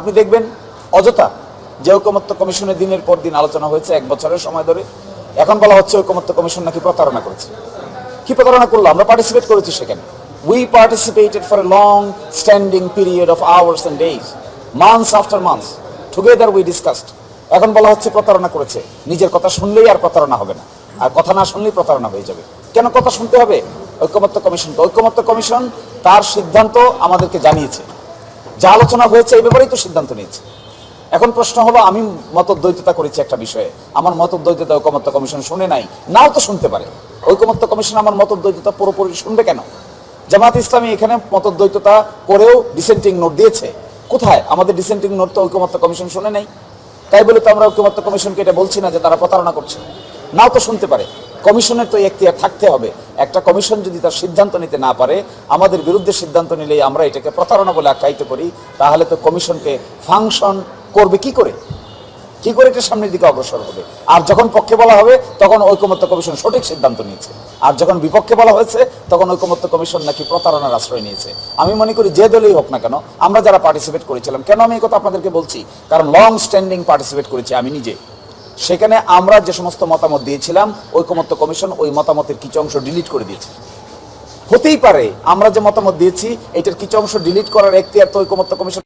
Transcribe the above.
আপনি দেখবেন অযথা যে ঐকমত্য কমিশনের দিনের পর দিন আলোচনা হয়েছে এক বছরের সময় ধরে। এখন বলা হচ্ছে ঐকমত্য কমিশন নাকি প্রতারণা করেছে। কি প্রতারণা করল? আমরা পার্টিসিপেট করেছি সেখানে। We participated for a long standing period of hours and days months after months together we discussed এখন বলা হচ্ছে প্রতারণা করেছে। নিজের কথা শুনলেই আর প্রতারণা হবে না। আর কথা না শুনলেই প্রতারণা হয়ে যাবে। কেন কথা শুনতে হবে? ঐকমত্য কমিশনকে। ঐকমত্য কমিশন তার সিদ্ধান্ত আমাদেরকে জানিয়েছে। যা আলোচনা হয়েছে এই ব্যাপারেই তো সিদ্ধান্ত নিয়েছে। এখন প্রশ্ন হলো, আমি মতদ্বৈততা করেছি একটা বিষয়ে। আমার মতদ্বৈততা ঐকমত্য কমিশন শুনে নাই, নাও তো শুনতে পারে। ঐকমত্য কমিশন আমার মতদ্বৈততা পুরোপুরি শুনবে কেন? জামাত ইসলামী এখানে মতদ্বৈততা করেও ডিসেন্টিং নোট দিয়েছে। কোথায়? আমাদের ডিসেন্টিং নোট তো ঐকমত্য কমিশন শুনে নাই। তাই বলে তো আমরা ঐকমত্য কমিশনকে এটা বলছি না যে তারা প্রতারণা করছে। নাও তো শুনতে পারে। কমিশনের তো এখতিয়ার থাকতে হবে। একটা কমিশন যদি তার সিদ্ধান্ত নিতে না পারে, আমাদের বিরুদ্ধে সিদ্ধান্ত নিলেই আমরা এটাকে প্রতারণা বলে আখ্যায়িত করি, তাহলে তো কমিশনকে ফাংশন করবে কি করে? কি করে এটা সামনের দিকে অগ্রসর হবে? আর যখন পক্ষে বলা হবে, তখন ঐকমত্য কমিশন সঠিক সিদ্ধান্ত নিয়েছে। আর যখন বিপক্ষে বলা হয়েছে, তখন ঐকমত্য কমিশন নাকি প্রতারণার আশ্রয় নিয়েছে। আমি মনে করি যে দলেই হোক না কেন, আমরা যারা পার্টিসিপেট করেছিলাম, কেন আমি এই কথা আপনাদেরকে বলছি? কারণ লং স্ট্যান্ডিং পার্টিসিপেট করেছি আমি নিজে। সেখানে আমরা যে সমস্ত মতামত দিয়েছিলাম, ঐকমত্য কমিশন ওই মতামতের কিছু অংশ ডিলিট করে দিয়েছে। হতেই পারে, আমরা যে মতামত দিয়েছি, এটার কিছু অংশ ডিলিট করার এখতিয়ার তো ঐকমত্য কমিশন